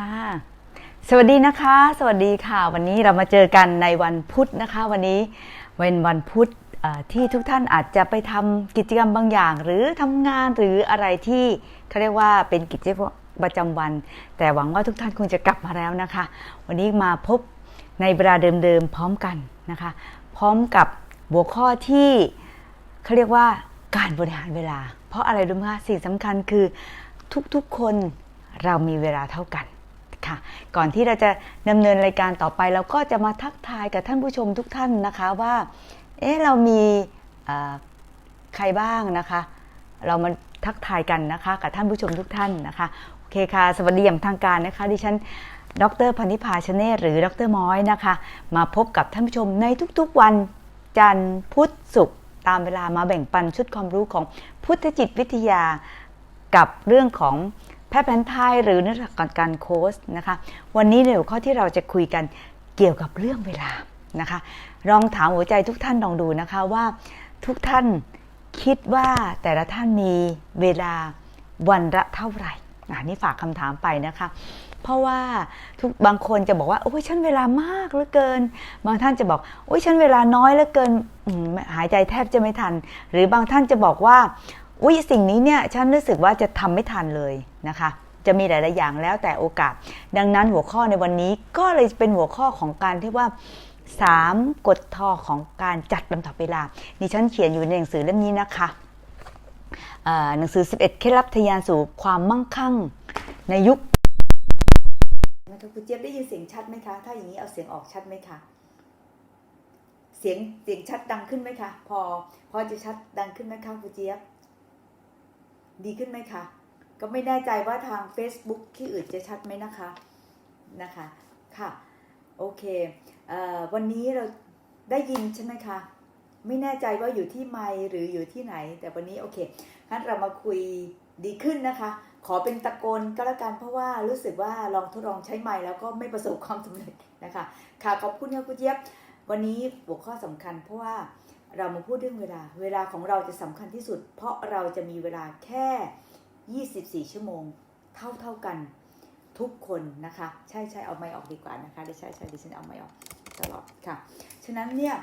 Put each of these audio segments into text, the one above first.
ค่ะ สวัสดีนะคะ สวัสดีค่ะ วันนี้เรามาเจอกันในวันพุธนะคะ วันนี้เป็นวันพุธที่ทุกท่านอาจจะไปทำกิจกรรมบางอย่าง หรือทำงานหรืออะไรที่เขาเรียกว่าเป็นกิจวัตรประจำวัน แต่หวังว่าทุกท่านคงจะกลับมาแล้วนะคะ วันนี้มาพบในเวลาเดิมๆพร้อมกันนะคะ พร้อมกับหัวข้อที่เขาเรียกว่าการบริหารเวลา เพราะอะไรรู้ไหมคะสิ่งสำคัญคือทุกๆคนเรามีเวลาเท่ากัน ค่ะ ก่อนที่เราจะดำเนินรายการต่อไปเราก็จะมาทักทายกับท่านผู้ชมทุกท่านนะคะว่า เอ๊ะเรามีใครบ้างนะคะ เรามาทักทายกันนะคะ กับท่านผู้ชมทุกท่านนะคะโอเคค่ะ สวัสดีอย่างทางการนะคะ ดิฉันดรพันธิพาชเนศหรือดรม้อยนะคะ มาพบกับท่านผู้ชมในทุกๆวันจันทร์พุธศุกร์ตามเวลามาแบ่งปันชุดความรู้ของพุทธจิตวิทยากับเรื่องของ แพทย์แผนไทยหรือนักการการโค้ชนะคะ วันนี้ในหัวข้อที่เราจะคุยกันเกี่ยวกับเรื่องเวลานะคะลองถามหัวใจทุกท่านลองดูนะคะว่าทุกท่านคิดว่าแต่ละท่านมีเวลาวันละเท่าไหร่อะนี่ฝากคำถามไปนะคะ เพราะว่าทุกบางคนจะบอกว่าโอ้ยฉันเวลามากเหลือเกิน บางท่านจะบอกโอ้ยฉันเวลาน้อยเหลือเกินหายใจแทบจะไม่ทัน หรือบางท่านจะบอกว่า อุ้ยสิ่งนี้เนี่ยฉันรู้สึกว่าจะทำไม่ทันเลยนะคะ จะมีหลาย ๆ อย่างแล้วแต่โอกาส ดังนั้นหัวข้อในวันนี้ก็เลยเป็นหัวข้อของการที่ว่า 3 กฎทอของการจัดลำดับเวลาดิฉันเขียนอยู่ในหนังสือเล่มนี้นะคะหนังสือ 11 เคล็ดลับทะยานสู่ความมั่งคั่งในยุคนะคะคุณเจี๊ยบได้ยินเสียงชัดไหมคะ ถ้าอย่างนี้เอาเสียงออกชัดไหมคะ เสียงเสียงชัดดังขึ้นไหมคะ พอพอจะชัดดังขึ้นไหมคะคุณเจี๊ยบ ดีขึ้นไหมคะ ก็ไม่แน่ใจว่าทาง Facebook ที่อื่นจะชัดไหมนะคะ นะคะ ค่ะ โอเคเอ่อวันนี้เราได้ยินใช่ไหมคะ ไม่แน่ใจว่าอยู่ที่ไมหรืออยู่ที่ไหน แต่วันนี้โอเคงั้นเรามาคุยดีขึ้นนะคะ ขอเป็นตะโกนก็แล้วกันเพราะว่ารู้สึกว่าลองทดลองใช้ไมค์แล้วก็ไม่ประสบความสำเร็จนะคะ ค่ะขอบคุณค่ะคุณเจี๊ยบ วันนี้หัวข้อสำคัญเพราะว่า เรามาพูดเรื่องเวลา เวลาของเราจะสำคัญที่สุด เพราะเราจะมีเวลาแค่ 24 ชั่วโมง เท่าเท่ากันทุกคนนะคะ ใช่ใช่เอาไม้ออกดีกว่านะคะดิใช่ใช่ดิฉันเอาไม้ออกตลอดค่ะ ฉะนั้นเนี่ย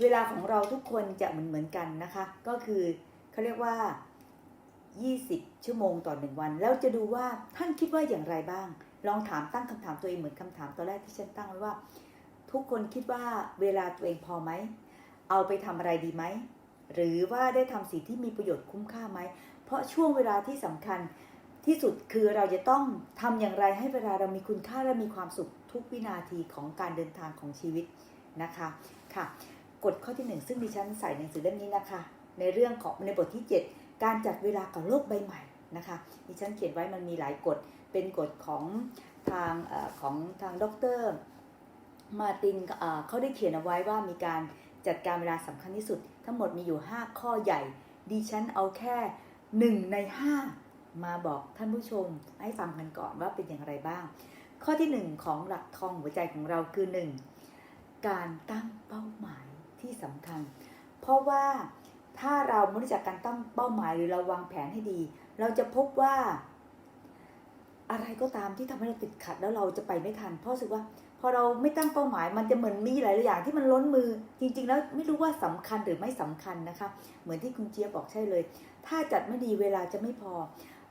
เวลาของเราทุกคนจะเหมือนเหมือนกันนะคะ ก็คือเขาเรียกว่า 20 ชั่วโมงต่อหนึ่งวัน แล้วจะดูว่าท่านคิดว่าอย่างไรบ้าง ลองถามตั้งคำถามตัวเองเหมือนคำถามตอนแรกที่ฉันตั้งไว้ว่า ทุกคนคิดว่าเวลาตัวเองพอไหม เอาไปทำอะไรดีไหม หรือว่าได้ทำสิ่งที่มีประโยชน์คุ้มค่าไหม เพราะช่วงเวลาที่สำคัญที่สุดคือเราจะต้องทำอย่างไรให้เวลาเรามีคุณค่าและมีความสุขทุกวินาทีของการเดินทางของชีวิตนะคะค่ะกฎข้อที่หนึ่งซึ่งดิฉันใส่ในหนังสือเล่มนี้นะคะ ในเรื่องของในบทที่ 7 การจัดเวลากับโลกใบใหม่นะคะดิฉันเขียนไว้มันมีหลายกฎเป็นกฎของทางอของทางดรมาร์ตินเขาได้เขียนเอาไว้ว่ามีการ จัดการเวลาสำคัญที่สุด ทั้งหมดมีอยู่ 5 ข้อใหญ่ ดิฉันเอาแค่ 1 ใน 5 มาบอกท่านผู้ชมให้ฟังกันก่อนว่าเป็นอย่างไรบ้าง ข้อที่ 1 ของหลักทองหัวใจของเราคือ 1 การตั้งเป้าหมายที่สำคัญ เพราะว่าถ้าเราไม่รู้จักการตั้งเป้าหมายหรือเราวางแผนให้ดี เราจะพบว่า อะไรก็ตามที่ทำให้เราติดขัดแล้วเราจะไปไม่ทัน เพราะรู้สึกว่า พอเราไม่ตั้งเป้าหมาย มันจะเหมือนมีหลายอย่างที่มันล้นมือ จริง ๆ แล้วไม่รู้ว่าสำคัญหรือไม่สำคัญนะคะ เหมือนที่คุณเจี๊ยบบอกใช่เลย ถ้าจัดไม่ดีเวลาจะไม่พอ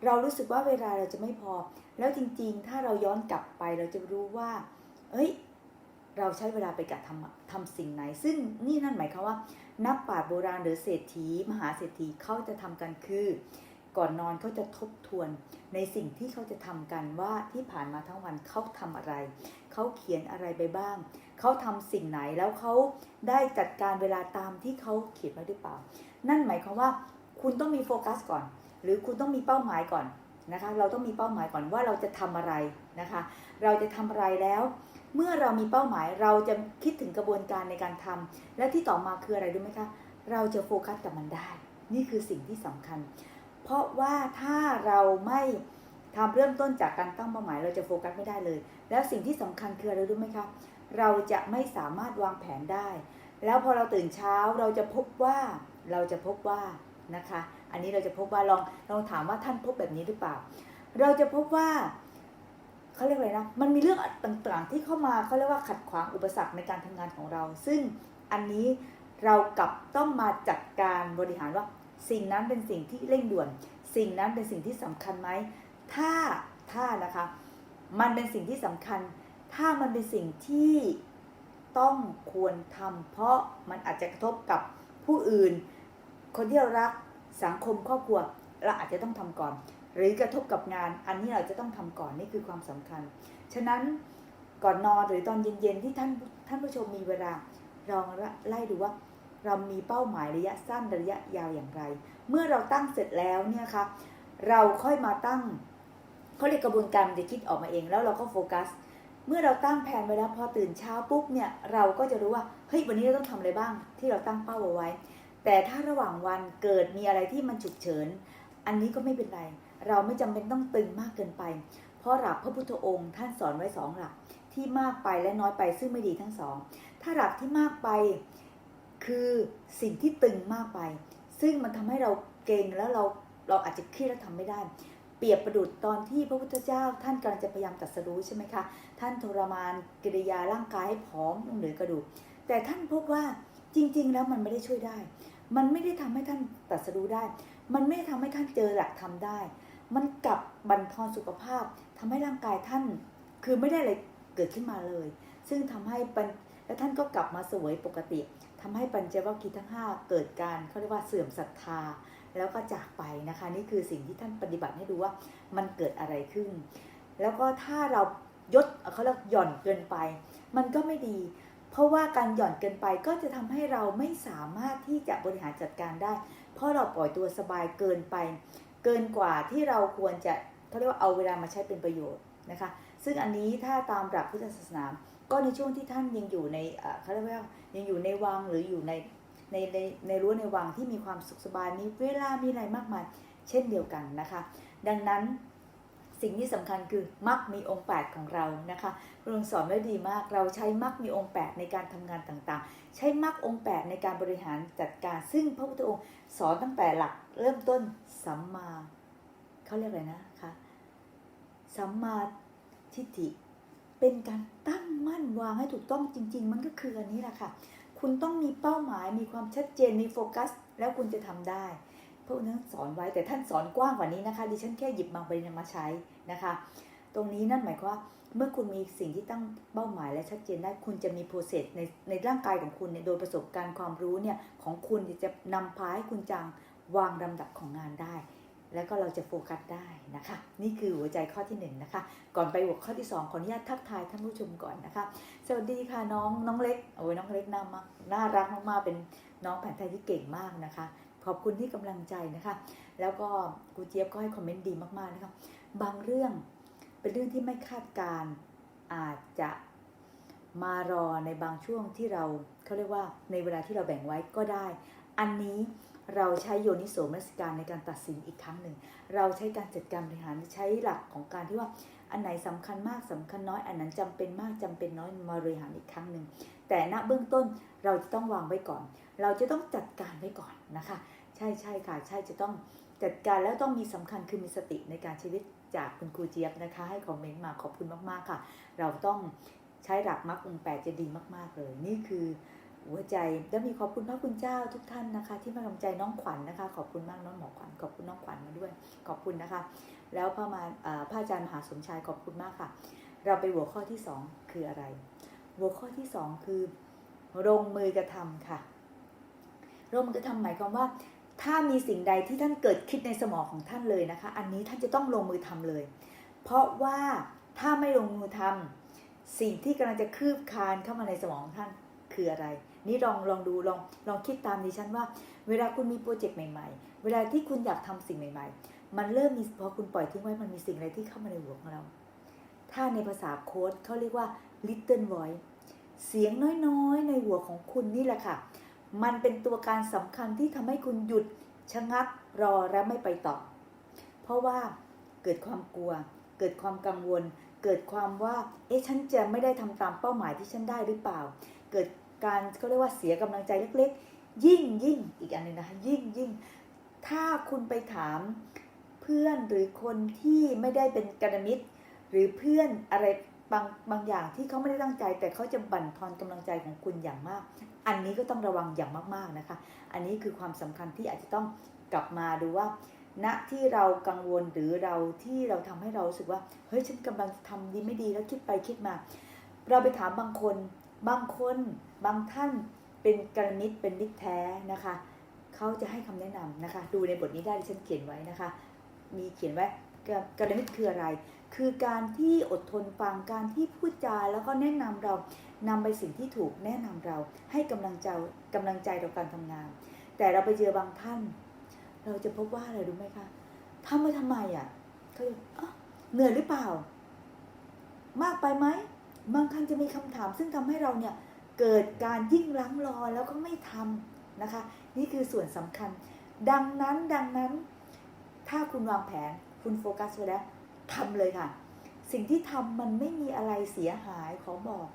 เรารู้สึกว่าเวลาเราจะไม่พอ แล้วจริง ๆ ถ้าเราย้อนกลับไปเราจะรู้ว่า เอ้ย เราใช้เวลาไปกับทำทำสิ่งไหน ซึ่งนี่นั่นหมายความว่า นักปราชญ์โบราณหรือเศรษฐี มหาเศรษฐีเขาจะทำกันคือ ก่อนนอนเขาจะทบทวนในสิ่งที่เขาจะทำกันว่าที่ผ่านมาทั้งวันเขาทำอะไร เขาเขียนอะไรไปบ้าง เขาทำสิ่งไหนแล้วเขาได้จัดการเวลาตามที่เขาเขียนไว้หรือเปล่า นั่นหมายความว่าคุณต้องมีโฟกัสก่อน หรือคุณต้องมีเป้าหมายก่อนนะคะ เราต้องมีเป้าหมายก่อนว่าเราจะทำอะไรนะคะ เราจะทำอะไรแล้ว เมื่อเรามีเป้าหมายเราจะคิดถึงกระบวนการในการทำและที่ต่อมาคืออะไรรู้ไหมคะ เราจะโฟกัสกับมันได้ นี่คือสิ่งที่สำคัญ เพราะว่าถ้าเราไม่ทำเริ่มต้นจากการตั้งเป้าหมายเราจะโฟกัสไม่ได้เลย แล้วสิ่งที่สำคัญคืออะไรรู้ไหมคะเราจะไม่สามารถวางแผนได้ แล้วพอเราตื่นเช้าเราจะพบว่าเราจะพบว่านะคะ อันนี้เราจะพบว่าลองลองถามว่าท่านพบแบบนี้หรือเปล่า เราจะพบว่าเขาเรียกอะไรนะมันมีเรื่องต่างๆที่เข้ามาเขาเรียกว่าขัดขวางอุปสรรคในการทำงานของเรา ซึ่งอันนี้เรากลับต้องมาจัดการบริหารว่า สิ่งนั้นเป็นสิ่งที่เร่งด่วน สิ่งนั้นเป็นสิ่งที่สำคัญไหม ถ้าถ้านะคะ มันเป็นสิ่งที่สำคัญ ถ้ามันเป็นสิ่งที่ต้องควรทำเพราะมันอาจจะกระทบกับผู้อื่น คนที่เรารักสังคมครอบครัวเราอาจจะต้องทำก่อน หรือกระทบกับงานอันนี้เราจะต้องทำก่อนนี่คือความสำคัญ ฉะนั้นก่อนนอนหรือตอนเย็นๆที่ท่านท่านผู้ชมมีเวลาลองไล่ดูว่า เรามีเป้าหมายระยะสั้นระยะยาวอย่างไร เมื่อเราตั้งเสร็จแล้วเนี่ยค่ะเราค่อยมาตั้งเขาเรียกกระบวนการจะคิดออกมาเองแล้วเราก็โฟกัส เมื่อเราตั้งแผนไว้แล้วพอตื่นเช้าปุ๊บเนี่ยเราก็จะรู้ว่าเฮ้ยวันนี้เราต้องทำอะไรบ้างที่เราตั้งเป้าเอาไว้ แต่ถ้าระหว่างวันเกิดมีอะไรที่มันฉุกเฉิน อันนี้ก็ไม่เป็นไร เราไม่จำเป็นต้องตึงมากเกินไป เพราะหลักพระพุทธองค์ท่านสอนไว้สองหลักที่มากไปและน้อยไปซึ่งไม่ดีทั้งสอง ถ้าหลักที่มากไป คือสิ่งที่ตึงมากไป ซึ่งมันทำให้เราเก่งแล้วเราเราอาจจะเครียดและทำไม่ได้ เปรียบประดุดตอนที่พระพุทธเจ้า ท่านกำลังจะพยายามตรัสรู้ใช่ไหมคะ ท่านทรมานกิริยาร่างกายให้ผอมลงเหลือกระดูก แต่ท่านพบว่าจริง ๆ แล้วมันไม่ได้ช่วยได้ มันไม่ได้ทำให้ท่านตรัสรู้ได้ มันไม่ได้ทำให้ท่านเจอหลักทำได้ มันกลับบั่นทอนสุขภาพทำให้ร่างกายท่าน คือไม่ได้อะไรเกิดขึ้นมาเลย ซึ่งทำให้แล้วท่านก็กลับมาสวยปกติ ทำให้ปัญจวัคคีย์ทั้ง 5 เกิดการเขาเรียกว่าเสื่อมศรัทธา แล้วก็จากไปนะคะ นี่คือสิ่งที่ท่านปฏิบัติให้ดูว่ามันเกิดอะไรขึ้น แล้วก็ถ้าเรายศเขาเรียกหย่อนเกินไป มันก็ไม่ดี เพราะว่าการหย่อนเกินไปก็จะทำให้เราไม่สามารถที่จะบริหารจัดการได้ เพราะเราปล่อยตัวสบายเกินไป เกินกว่าที่เราควรจะเขาเรียกว่าเอาเวลามาใช้เป็นประโยชน์นะคะ ซึ่งอันนี้ถ้าตามหลักพุทธศาสนา ก็ในช่วงที่ท่านยังอยู่ในเขาเรียกว่ายังอยู่ในวังหรืออยู่ในในในในรั้วในวังที่มีความสุขสบายมีเวลามีอะไรมากมายเช่นเดียวกันนะคะ ดังนั้นสิ่งที่สำคัญคือมักมีองค์ 8 ของเรานะคะพระองค์สอนไว้ดีมาก เราใช้มักมีองค์ 8 ในการทำงานต่างๆ ใช้มักองค์ 8 ในการบริหารจัดการ ซึ่งพระพุทธองค์สอนตั้งแต่หลักเริ่มต้นสัมมาเขาเรียกอะไรนะคะสัมมาทิฏฐิ เป็นการตั้งมั่นวางให้ถูกต้องจริง ๆ มันก็คืออันนี้แหละค่ะ คุณต้องมีเป้าหมายมีความชัดเจนมีโฟกัส แล้วคุณจะทำได้พระองค์ท่านสอนไว้แต่ท่านสอนกว้างกว่านี้นะคะ ดิฉันแค่หยิบบางประเด็นมาใช้นะคะ ตรงนี้นั่นหมายความว่าเมื่อคุณมีสิ่งที่ตั้งเป้าหมายและชัดเจนได้คุณจะมีโปรเซสในในร่างกายของคุณเนี่ยโดยประสบการณ์ความรู้เนี่ยของคุณจะนำพาให้คุณจังวางลำดับของงานได้ แล้วก็เราจะโฟกัสได้นะคะ นี่คือหัวใจข้อที่หนึ่งนะคะ ก่อนไปหัวข้อที่สองขออนุญาตทักทายท่านผู้ชมก่อนนะคะ สวัสดีค่ะน้องน้องเล็กโอ้ยน้องเล็กน่ามากน่ารักมากๆเป็นน้องแผ่นไทยที่เก่งมากนะคะ ขอบคุณที่กำลังใจนะคะ แล้วก็ครูเจี๊ยบก็ให้คอมเมนต์ดีมากๆนะคะบางเรื่องเป็นเรื่องที่ไม่คาดการอาจจะมารอในบางช่วงที่เราเขาเรียกว่าในเวลาที่เราแบ่งไว้ก็ได้ อันนี้ เราใช้โยนิโสมนสิการในการตัดสินอีกครั้งหนึ่ง เราใช้การจัดการบริหารใช้หลักของการที่ว่าอันไหนสำคัญมากสำคัญน้อย อันนั้นจำเป็นมากจำเป็นน้อยมาบริหารอีกครั้งหนึ่ง แต่ณเบื้องต้นเราจะต้องวางไว้ก่อน เราจะต้องจัดการไว้ก่อนนะคะ ใช่ใช่ค่ะ ใช่จะต้องจัดการแล้วต้องมีสำคัญคือมีสติในการชีวิตจากคุณครูเจี๊ยบนะคะ ให้คอมเมนต์มาขอบคุณมากๆค่ะ เราต้องใช้หลักมรรคองแปดจะดีมาก ๆเลย นี่คือ หัวใจและมีขอบคุณพระคุณเจ้าทุกท่านนะคะ ที่มากำลังใจน้องขวัญนะคะ ขอบคุณมากน้องหมอขวัญขอบคุณน้องขวัญมาด้วย ขอบคุณนะคะ แล้วพระมาพระอาจารย์มหาสมชายขอบคุณมากค่ะ เราไปหัวข้อที่สองคืออะไร หัวข้อที่สองคือลงมือกระทำค่ะลงมือกระทำหมายความว่า ถ้ามีสิ่งใดที่ท่านเกิดคิดในสมองของท่านเลยนะคะ อันนี้ท่านจะต้องลงมือทำเลย เพราะว่าถ้าไม่ลงมือทำสิ่งที่กำลังจะคืบคลานเข้ามาในสมองของท่านคืออะไร นี่ลองลองดูลองลองคิดตามดิฉันว่า เวลาคุณมีโปรเจกต์ใหม่ ๆ เวลาที่คุณอยากทำสิ่งใหม่ ๆ มันเริ่มมีพอคุณปล่อยทิ้งไว้มันมีสิ่งอะไรที่เข้ามาในหัวของเรา ถ้าในภาษาโค้ดเขาเรียกว่า little voice เสียงน้อยๆ ในหัวของคุณนี่แหละค่ะ มันเป็นตัวการสำคัญที่ทำให้คุณหยุดชะงักรอและไม่ไปต่อ เพราะว่าเกิดความกลัว เกิดความกังวล เกิดความว่า เอ๊ะ ฉันจะไม่ได้ทำตามเป้าหมายที่ฉันได้หรือเปล่า เกิด การเขาเรียกว่าเสียกำลังใจเล็ก ๆ ยิ่งยิ่งอีกอันหนึงนะคะยิ่งยิ่งถ้าคุณไปถามเพื่อนหรือคนที่ไม่ได้เป็นกัลมิตร หรือเพื่อนอะไรบางบางอย่างที่เขาไม่ได้ตั้งใจ แต่เขาจะบั่นทอนกำลังใจของคุณอย่างมาก อันนี้ก็ต้องระวังอย่างมากๆนะคะ อันนี้คือความสำคัญที่อาจจะต้องกลับมาดูว่าณที่เรากังวลหรือเราที่เราทำให้เรารู้สึกว่าเฮ้ยฉันกำลังทำดีไม่ดีแล้วคิดไปคิดมา เราไปถามบางคนบางคน บางท่านเป็นกรณิตเป็นมิตแท้นะคะ เขาจะให้คำแนะนำนะคะ ดูในบทนี้ได้ที่ฉันเขียนไว้นะคะ มีเขียนไว้กรณิตคืออะไร คือการที่อดทนฟังการที่พูดจาแล้วก็แนะนำเรานำไปสิ่งที่ถูกแนะนำเรา ให้กำลังใจกำลังใจต่อการทำงาน แต่เราไปเจอบางท่าน เราจะพบว่าอะไรรู้ไหมคะทำไปทำไมอะเขาเหนื่อยหรือเปล่า มากไปไหมบางครั้งจะมีคำถาม ซึ่งทำให้เราเนี่ย เกิดการยิ่งลังรอแล้วก็ไม่ทำนะคะ นี่คือส่วนสำคัญ ดังนั้นดังนั้น ถ้าคุณวางแผนคุณโฟกัสไว้แล้วทำเลยค่ะ สิ่งที่ทำมันไม่มีอะไรเสียหายขอบอก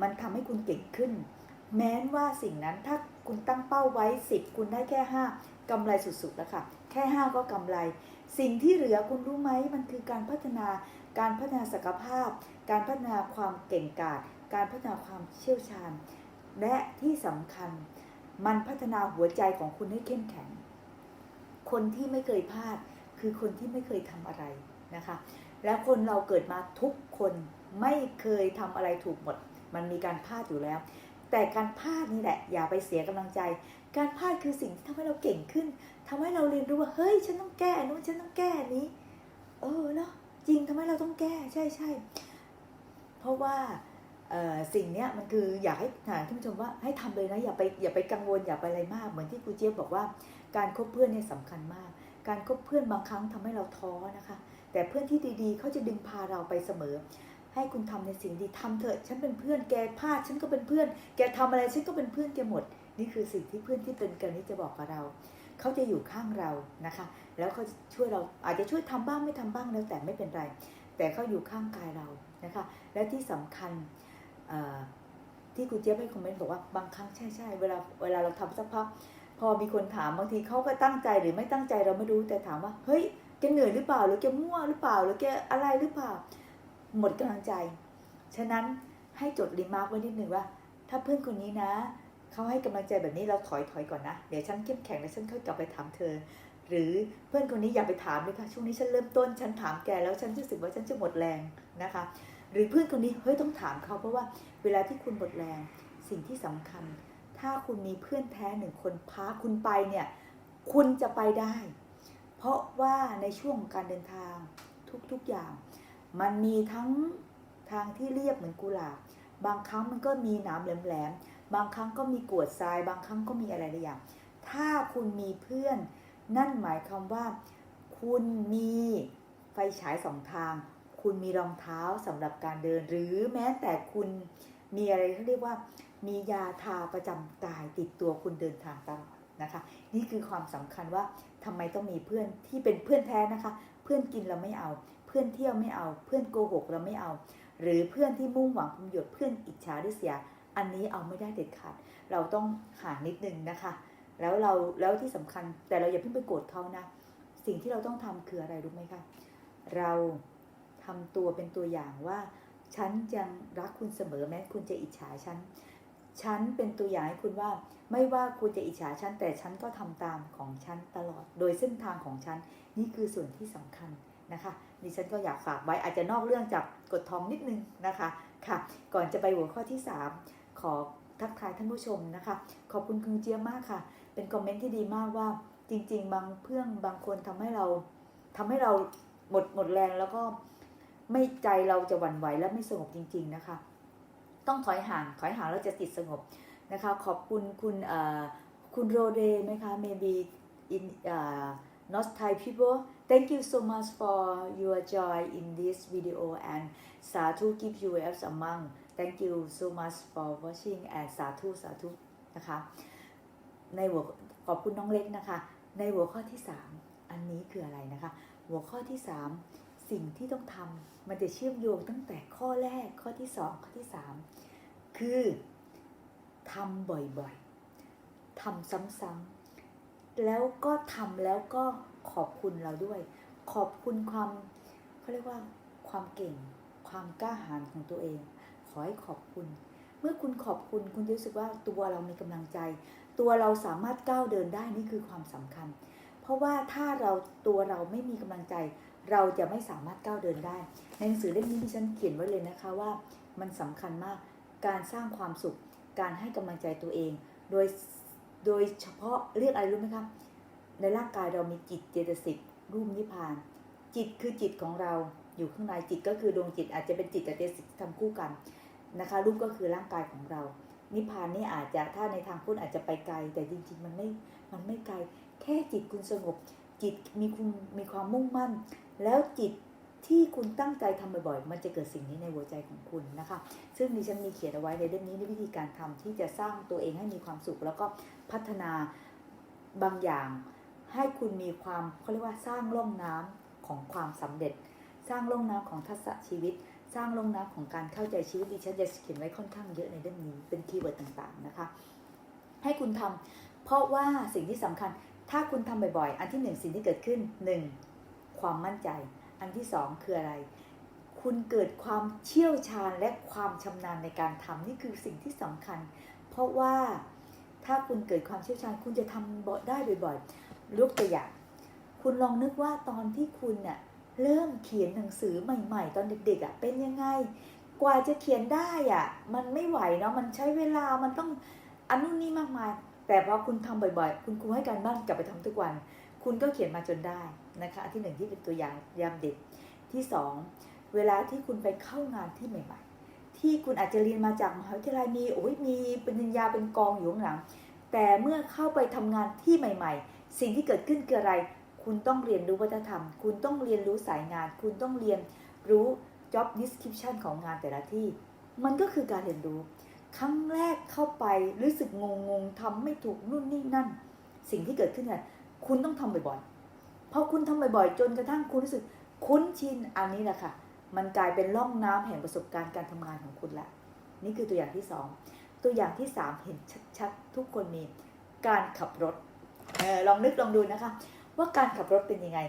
มันทำให้คุณเก่งขึ้น แม้นว่าสิ่งนั้นถ้าคุณตั้งเป้าไว้ 10 คุณได้แค่ 5กำไรสุดๆแล้วค่ะ แค่ 5 ก็กำไร สิ่งที่เหลือคุณรู้ไหม มันคือการพัฒนา การพัฒนาศักยภาพ การพัฒนาความเก่งกาจ การพัฒนาความเชี่ยวชาญ และที่สำคัญ มันพัฒนาหัวใจของคุณให้เข้มแข็ง คนที่ไม่เคยพลาด คือคนที่ไม่เคยทำอะไรนะคะ แล้วคนเราเกิดมาทุกคนไม่เคยทำอะไรถูกหมด มันมีการพลาดอยู่แล้ว แต่การพลาดนี่แหละ อย่าไปเสียกำลังใจ การพลาดคือสิ่งที่ทำให้เราเก่งขึ้นทำให้เราเรียนรู้ว่าเฮ้ยฉันต้องแก้อันนู้นฉันต้องแก้อันนี้ เออเนาะจริงทำให้เราต้องแก้ใช่ใช่เพราะว่า สิ่งเนี้ยมันคืออยากให้ถามท่านผู้ชมว่าให้ทำเลยนะอย่าไปอย่าไปกังวลอย่าไปอะไรมาก เหมือนที่ครูเจี๊ยบบอกว่า การคบเพื่อนเนี่ยสำคัญมาก การคบเพื่อนบางครั้งทำให้เราท้อนะคะ แต่เพื่อนที่ดีๆเขาจะดึงพาเราไปเสมอ ให้คุณทำในสิ่งดีทำเถอะฉันเป็นเพื่อนแกพลาดฉันก็เป็นเพื่อน แกทำอะไรฉันก็เป็นเพื่อนแกหมด นี่คือสิ่งที่เพื่อนที่เป็นกันนี้จะบอกกับเราเขาจะอยู่ข้างเรานะคะ แล้วเขาช่วยเราอาจจะช่วยทำบ้างไม่ทำบ้างแล้วแต่ไม่เป็นไร แต่เขาอยู่ข้างกายเรานะคะ และที่สำคัญ ที่คุณเจี๊ยบให้คอมเมนต์บอกว่าบางครั้งใช่ใช่เวลาเวลาเราทำสักพัก พอมีคนถามบางทีเขาก็ตั้งใจหรือไม่ตั้งใจเราไม่รู้แต่ถามว่า เฮ้ยแกเหนื่อยหรือเปล่าหรือแกมั่วหรือเปล่าหรือแกอะไรหรือเปล่า หมดกำลังใจ ฉะนั้นให้จดรีมาร์กไว้นิดหนึ่งว่า ถ้าเพื่อนคนนี้นะเขาให้กำลังใจแบบนี้เราถอยถอยก่อนนะ เดี๋ยวฉันเข้มแข็งแล้วฉันค่อยกลับไปถามเธอ หรือเพื่อนคนนี้อย่าไปถามเลยค่ะช่วงนี้ฉันเริ่มต้น ฉันถามแกแล้วฉันรู้สึกว่าฉันจะหมดแรงนะคะ หรือเพื่อนคนนี้เฮ้ยต้องถามเขาเพราะว่าเวลาที่คุณหมดแรงสิ่งที่สำคัญ ถ้าคุณมีเพื่อนแท้หนึ่งคนพาคุณไปเนี่ยคุณจะไปได้ เพราะว่าในช่วงการเดินทางทุกๆอย่าง มันมีทั้งทางที่เรียบเหมือนกุหลาบบางครั้งมันก็มีหนามแหลมๆบางครั้งก็มีกวดทราย บางครั้งก็มีอะไรหลายอย่าง ถ้าคุณมีเพื่อน นั่นหมายความว่า คุณมีไฟฉายสองทาง คุณมีรองเท้าสำหรับการเดิน หรือแม้แต่คุณมีอะไรเขาเรียกว่า มียาทาประจำกายติดตัวคุณเดินทางตลอดนะคะ นี่คือความสำคัญว่าทำไมต้องมีเพื่อนที่เป็นเพื่อนแท้นะคะ เพื่อนกินเราไม่เอา เพื่อนเที่ยวไม่เอา เพื่อนโกหกเราไม่เอา หรือเพื่อนที่มุ่งหวังผลประโยชน์เพื่อนอิจฉาริษยาอันนี้เอาไม่ได้เด็ดขาด เราต้องห่างนิดนึงนะคะ แล้วเราแล้วที่สำคัญแต่เราอย่าเพิ่งไปโกรธเขานะ สิ่งที่เราต้องทำคืออะไรรู้ไหมคะ เรา ทำตัวเป็นตัวอย่างว่า ฉันยังรักคุณเสมอแม้คุณจะอิจฉาฉัน ฉันเป็นตัวอย่างให้คุณว่า ไม่ว่าคุณจะอิจฉาฉัน แต่ฉันก็ทำตามของฉันตลอด โดยเส้นทางของฉัน นี่คือส่วนที่สำคัญนะคะดิฉันก็อยากฝากไว้อาจจะนอกเรื่องจากกดทองนิดนึงนะคะค่ะ ก่อนจะไปหัวข้อที่ 3 ขอทักทายท่านผู้ชมนะคะ ขอบคุณคุณเจี๊ยบมากค่ะ เป็นคอมเมนต์ที่ดีมากว่า จริง ๆ บางเพื่อนบางคนทำให้เราทำให้เราหมดหมดแรงแล้วก็ ไม่ใจเราจะหวั่นไหวและไม่สงบจริง ๆนะคะ ต้องถอยห่างถอยห่างแล้วจะจิตสงบนะคะ ขอบคุณคุณเอ่อคุณโรเดไหมคะ maybe in uh, not Thai people thank you so much for your joy in this video and Satu give you as among thank you so much for watching and Satu Satu นะคะ ในหัวขอบคุณน้องเล็กนะคะ ในหัวข้อที่ 3 อันนี้คืออะไรนะคะ หัวข้อที่ 3 สิ่งที่ต้องทำมันจะเชื่อมโยงตั้งแต่ข้อแรกข้อที่2ข้อที่3คือทำบ่อยๆทำซ้ำๆแล้วก็ทำแล้วก็ขอบคุณเราด้วย ขอบคุณความเขาเรียกว่าความเก่ง ความกล้าหาญของตัวเอง ขอให้ขอบคุณ เมื่อคุณขอบคุณคุณจะรู้สึกว่าตัวเรามีกำลังใจ ตัวเราสามารถก้าวเดินได้นี่คือความสำคัญ เพราะว่าถ้าเราตัวเราไม่มีกำลังใจ เราจะไม่สามารถก้าวเดินได้ ในหนังสือเล่มนี้ที่ฉันเขียนไว้เลยนะคะว่า มันสำคัญมากการสร้างความสุข การให้กำลังใจตัวเอง โดยโดยเฉพาะเรียกอะไรรู้ไหมครับในร่างกายเรามีจิตเจตสิกรูปนิพพาน จิตคือจิตของเราอยู่ข้างในจิตก็คือดวงจิตอาจจะเป็นจิตกับเจตสิกทำคู่กันนะคะ รูปก็คือร่างกายของเรา นิพพานนี่อาจจะถ้าในทางพุทธอาจจะไปไกล แต่จริง ๆ มันไม่มันไม่ไกล แค่จิตคุณสงบ จิตมีคุณมีความมุ่งมั่น แล้วจิตที่คุณตั้งใจทำบ่อยๆ มันจะเกิดสิ่งนี้ในหัวใจของคุณนะคะ ซึ่งดิฉันมีเขียนเอาไว้ในเล่มนี้ในวิธีการทำที่จะสร้างตัวเองให้มีความสุข แล้วก็พัฒนาบางอย่าง ให้คุณมีความเขาเรียกว่าสร้างร่องน้ำของความสำเร็จ สร้างร่องน้ำของทัศนชีวิต สร้างร่องน้ำของการเข้าใจชีวิตดิฉันจะเขียนไว้ค่อนข้างเยอะในเล่มนี้เป็นคีย์เวิร์ดต่างๆนะคะ ให้คุณทำเพราะว่าสิ่งที่สำคัญ ถ้าคุณทำบ่อยๆ อันที่หนึ่งสิ่งที่เกิดขึ้นหนึ่งความมั่นใจ อันที่สองคืออะไร คุณเกิดความเชี่ยวชาญและความชำนาญในการทำนี่คือสิ่งที่สำคัญ เพราะว่าถ้าคุณเกิดความเชี่ยวชาญ คุณจะทำบ่ได้บ่อยๆยกตัวอย่างคุณลองนึกว่าตอนที่คุณเน่ะเริ่มเขียนหนังสือใหม่ ๆ ตอนเด็กๆอะเป็นยังไง กว่าจะเขียนได้อะมันไม่ไหวเนาะมันใช้เวลามันต้องอันนู้นนี่มากมาย แต่พอคุณทำบ่อยๆ คุณครูให้การบ้านกลับไปทำทุกวัน คุณก็เขียนมาจนได้นะคะที่หนึ่งที่เป็นตัวอย่างยามเด็กที่สองเวลาที่คุณไปเข้างานที่ใหม่ ๆ ที่คุณอาจจะเรียนมาจากมหาวิทยาลัยมีโอ้ยมีปริญญาเป็นกองอยู่ข้างหลังแต่เมื่อเข้าไปทำงานที่ใหม่ ๆ สิ่งที่เกิดขึ้นคืออะไร คุณต้องเรียนรู้วัฒนธรรม คุณต้องเรียนรู้สายงาน คุณต้องเรียนรู้ job description ของงานแต่ละที่ มันก็คือการเรียนรู้ ครั้งแรกเข้าไปรู้สึกงงงๆทำไม่ถูกนู่นนี่นั่น สิ่งที่เกิดขึ้นเนี่ยคุณต้องทำบ่อยๆพอคุณทำบ่อยๆ จนกระทั่งคุณรู้สึกคุ้นชินอันนี้แหละค่ะ มันกลายเป็นร่องน้ำแห่งประสบการณ์การทำงานของคุณละนี่คือตัวอย่างที่สองตัวอย่างที่สามเห็นชัดๆ ทุกคนมีการขับรถออลองนึกลองดูนะคะ ว่าการขับรถเป็นยังไง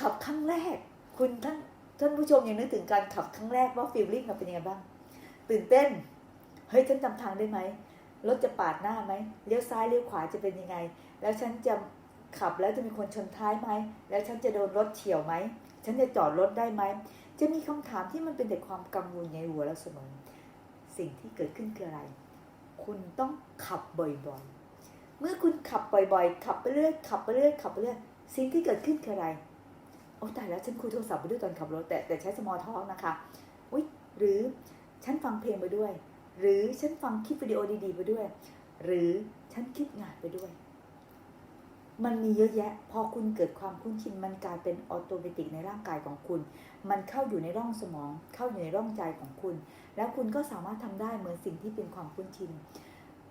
ขับครั้งแรก คุณท่านท่านผู้ชมยังนึกถึงการขับครั้งแรกว่าฟีลลิ่งเราเป็นยังไงบ้าง ตื่นเต้น เฮ้ยฉันจำทางได้ไหมรถจะปาดหน้าไหมเลี้ยวซ้ายเลี้ยวขวาจะเป็นยังไง แล้วฉันจะขับแล้วจะมีคนชนท้ายไหมแล้วฉันจะโดนรถเฉี่ยวไหมฉันจะจอดรถได้ไหมจะมีคำถามที่มันเป็นแต่ความกังวลในหัวเราเสมอ สิ่งที่เกิดขึ้นคืออะไร คุณต้องขับบ่อยๆ เมื่อคุณขับบ่อยๆ ขับไปเรื่อยขับไปเรื่อยขับไปเรื่อยสิ่งที่เกิดขึ้นคืออะไรโอ้ตายแล้วฉันคุยโทรศัพท์ไปด้วยตอนขับรถแต่แต่ใช้สมอลท็อกนะคะอุ๊ยหรือฉันฟังเพลงไปด้วย หรือฉันฟังคลิปวิดีโอดีๆไปด้วย หรือฉันคิดงานไปด้วย มันมีเยอะแยะ พอคุณเกิดความคุ้นชินมันกลายเป็นออโตเมติกในร่างกายของคุณ มันเข้าอยู่ในร่องสมอง เข้าอยู่ในร่องใจของคุณ แล้วคุณก็สามารถทำได้เหมือนสิ่งที่เป็นความคุ้นชิน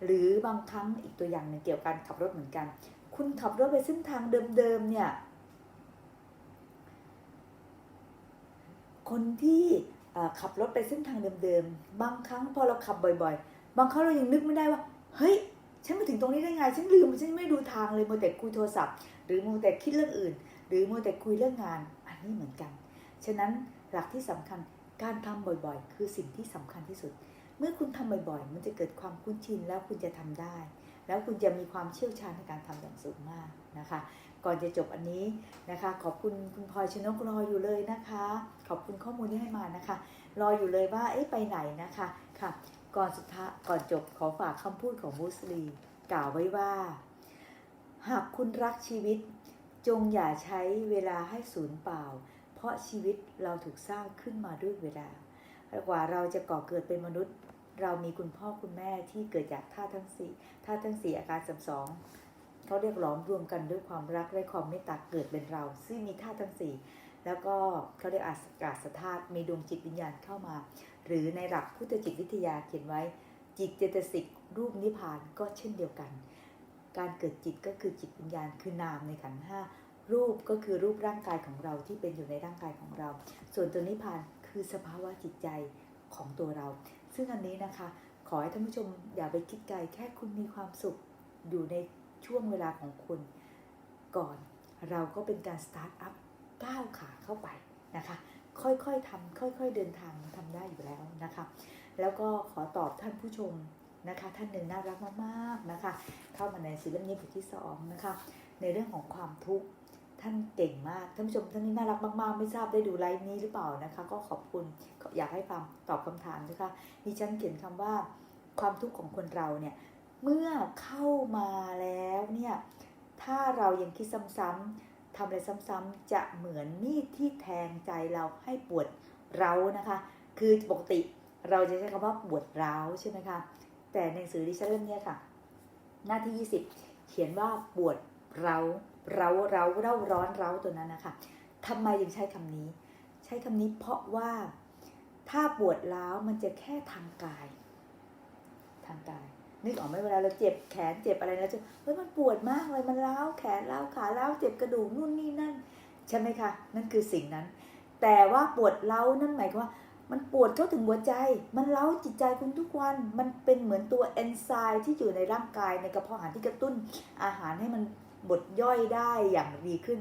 หรือบางครั้งอีกตัวอย่างหนึ่งเกี่ยวกับการขับรถเหมือนกัน คุณขับรถไปเส้นทางเดิมๆเนี่ยคนที่ ขับรถไปเส้นทางเดิมๆ บางครั้งพอเราขับบ่อยๆ บางครั้งเรายังนึกไม่ได้ว่า เฮ้ย ฉันมาถึงตรงนี้ได้ไง ฉันลืม ฉันไม่ดูทางเลยมัวแต่คุยโทรศัพท์ หรือมัวแต่คิดเรื่องอื่น หรือมัวแต่คุยเรื่องงาน อันนี้เหมือนกัน ฉะนั้นหลักที่สำคัญ การทำบ่อยๆ คือสิ่งที่สำคัญที่สุด เมื่อคุณทำบ่อยๆ มันจะเกิดความคุ้นชินแล้วคุณจะทำได้ แล้วคุณจะมีความเชี่ยวชาญในการทำอย่างสูงมากนะคะ ก่อนจะจบอันนี้นะคะ ขอบคุณคุณพลอยชนกรออยู่เลยนะคะ ขอบคุณข้อมูลที่ให้มานะคะ รออยู่เลยว่าเอ๊ะไปไหนนะคะค่ะ ก่อนสุดท้ายก่อนจบขอฝากคำพูดของมูสลีกล่าวไว้ว่า หากคุณรักชีวิต จงอย่าใช้เวลาให้สูญเปล่า เพราะชีวิตเราถูกสร้างขึ้นมาด้วยเวลากว่าเราจะก่อเกิดเป็นมนุษย์ เรามีคุณพ่อคุณแม่ที่เกิดจากธาตุทั้งสี่ธาตุทั้งสี่อาการสามสอง เขาเรียกหลอมรวมกันด้วยความรักและความเมตตาเกิดเป็นเรา ซึ่งมีธาตุทั้งสี่แล้วก็เขาเรียกอากาศธาตุมีดวงจิตวิญญาณเข้ามา หรือในหลักพุทธจิตวิทยาเขียนไว้ จิตเจตสิกรูปนิพพานก็เช่นเดียวกัน การเกิดจิตก็คือจิตวิญญาณคือนามในขันห้ารูปก็คือรูปร่างกายของเราที่เป็นอยู่ในร่างกายของเรา ส่วนตัวนิพพานคือสภาวะจิตใจของตัวเรา ซึ่งอันนี้นะคะ ขอให้ท่านผู้ชมอย่าไปคิดไกลแค่คุณมีความสุขอยู่ใน ช่วงเวลาของคุณก่อน เราก็เป็นการสตาร์ทอัพก้าวขาเข้าไปนะคะ ค่อยๆทำค่อยๆเดินทางทำได้อยู่แล้วนะคะ แล้วก็ขอตอบท่านผู้ชมนะคะ ท่านหนึ่งน่ารักมากๆนะคะ เข้ามาในซีรีส์นี้บทที่สองนะคะ ในเรื่องของความทุกข์ท่านเก่งมากท่านผู้ชมท่านนี้น่ารักมากๆ ไม่ทราบได้ดูไลฟ์นี้หรือเปล่านะคะ ก็ขอบคุณอยากให้ฟังตอบคำถามนะคะดิฉันเขียนคำว่าความทุกข์ของคนเราเนี่ย เมื่อเข้ามาแล้วเนี่ย ถ้าเรายังคิดซ้ำๆทำอะไรซ้ำๆจะเหมือนมีดที่แทงใจเราให้ปวดเรานะคะ คือปกติเราจะใช้คำว่าปวดร้าวใช่ไหมคะ แต่ในหนังสือดิฉันเล่มนี้ค่ะ หน้าที่ 20 เขียนว่าปวดเราเราเราเร่าร้อนเราตัวนั้นนะคะทำไมถึงใช้คำนี้ ใช้คำนี้เพราะว่าถ้าปวดร้าวมันจะแค่ทางกาย ทางกาย นึกออกไหมเวลาเราเจ็บแขนเจ็บอะไรนะจะเฮ้ยมันปวดมากเลยมันร้าวแขนร้าวขาร้าวเจ็บกระดูกนู่นนี่นั่น ใช่ไหมคะ นั่นคือสิ่งนั้น แต่ว่าปวดเล้านั่นหมายความว่า มันปวดเข้าถึงหัวใจ มันเล้าจิตใจคุณทุกวัน มันเป็นเหมือนตัวเอนไซม์ที่อยู่ในร่างกายในกระเพาะอาหารที่กระตุ้นอาหารให้มันบดย่อยได้อย่างดีขึ้น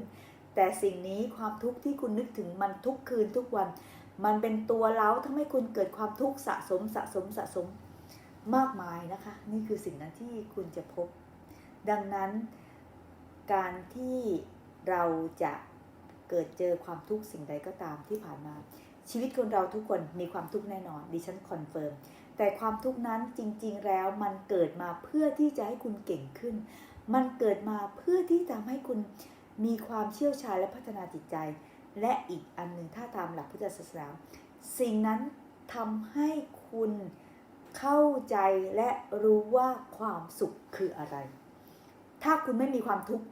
แต่สิ่งนี้ความทุกข์ที่คุณนึกถึงมันทุกคืนทุกวัน มันเป็นตัวเล้าทำให้คุณเกิดความทุกข์สะสมสะสมสะสม มากมายนะคะ นี่คือสิ่งนั้นที่คุณจะพบ ดังนั้น การที่เราจะเกิดเจอความทุกข์สิ่งใดก็ตามที่ผ่านมา ชีวิตคนเราทุกคนมีความทุกข์แน่นอนดิฉันคอนเฟิร์มแต่ความทุกข์นั้นจริง ๆ แล้วมันเกิดมาเพื่อที่จะให้คุณเก่งขึ้น มันเกิดมาเพื่อที่จะทำให้คุณมีความเชี่ยวชาญและพัฒนาจิตใจ และอีกอันหนึ่งถ้าตามหลักพุทธศาสนาสิ่งนั้นทำให้คุณ เข้าใจและรู้ว่าความสุขคืออะไร ถ้าคุณไม่มีความทุกข์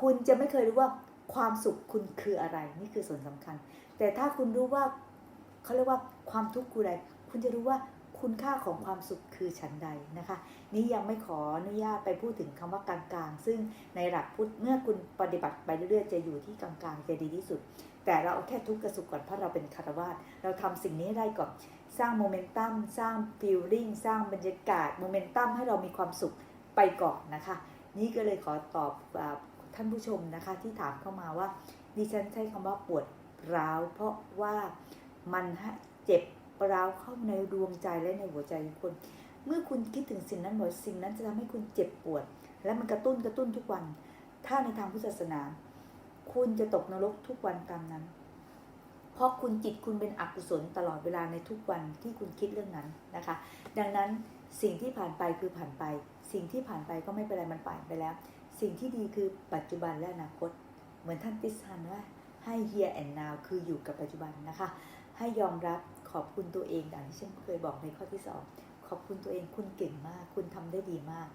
คุณจะไม่เคยรู้ว่าความสุขคุณคืออะไร นี่คือส่วนสำคัญ แต่ถ้าคุณรู้ว่าเขาเรียกว่าความทุกข์คืออะไร คุณจะรู้ว่าคุณค่าของความสุขคือฉันใดนะคะ นี่ยังไม่ขออนุญาตไปพูดถึงคำว่ากลางๆ ซึ่งในหลักพุทธเมื่อคุณปฏิบัติไปเรื่อยๆจะอยู่ที่กลางๆจะดีที่สุด แต่เราเอาแค่ทุกข์กระสุขก่อนเพราะเราเป็นคารวาสเราทำสิ่งนี้ได้ก่อน สร้างโมเมนตัมสร้างฟีลลิ่งสร้างบรรยากาศโมเมนตัมให้เรามีความสุขไปก่อนนะคะ นี่ก็เลยขอตอบท่านผู้ชมนะคะที่ถามเข้ามาว่า ดิฉันใช้คำว่าปวดร้าว เพราะว่ามันเจ็บร้าวเข้าในดวงใจและในหัวใจของคน เมื่อคุณคิดถึงสิ่งนั้นบ่อยสิ่งนั้นจะทำให้คุณเจ็บปวด และมันกระตุ้นกระตุ้นทุกวัน ถ้าในทางพุทธศาสนา คุณจะตกนรกทุกวันตามนั้น เพราะคุณจิตคุณเป็นอกุศลตลอดเวลาในทุกวันที่คุณคิดเรื่องนั้นนะคะ ดังนั้นสิ่งที่ผ่านไปคือผ่านไป สิ่งที่ผ่านไปก็ไม่เป็นไรมันผ่านไปแล้ว สิ่งที่ดีคือปัจจุบันและอนาคต เหมือนท่านติสันว่าให้ here and now คืออยู่กับปัจจุบันนะคะ ให้ยอมรับขอบคุณตัวเองดังที่ฉันเคยบอกในข้อที่สองขอบคุณตัวเองคุณเก่งมาก คุณทำได้ดีมาก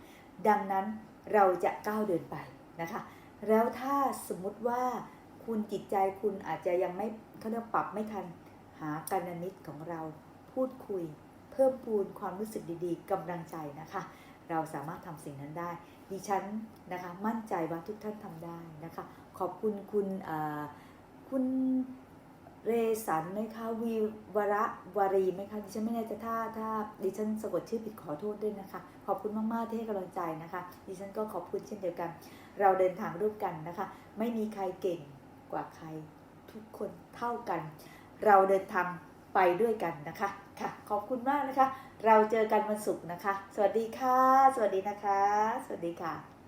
ดังนั้นเราจะก้าวเดินไปนะคะ แล้วถ้าสมมุติว่า คุณจิตใจคุณอาจจะยังไม่เขาเรียกปรับไม่ทันหาการนิตของเราพูดคุย เพิ่มพูนความรู้สึกดีๆกำลังใจนะคะ เราสามารถทำสิ่งนั้นได้ ดิฉันนะคะมั่นใจว่าทุกท่านทำได้นะคะ ขอบคุณคุณคุณเรสันไหมคะวีวระวารีไหมคะดิฉันไม่แน่ใจถ้าถ้าดิฉันสะกดชื่อผิดขอโทษด้วยนะคะ ขอบคุณมากๆที่ให้กำลังใจนะคะ ดิฉันก็ขอบคุณเช่นเดียวกัน เราเดินทางร่วมกันนะคะ ไม่มีใครเก่ง กว่าใครทุกคนเท่ากัน เราเดินทางไปด้วยกันนะคะค่ะขอบคุณมากนะคะ เราเจอกันวันศุกร์นะคะ สวัสดีค่ะ สวัสดีนะคะ สวัสดีค่ะ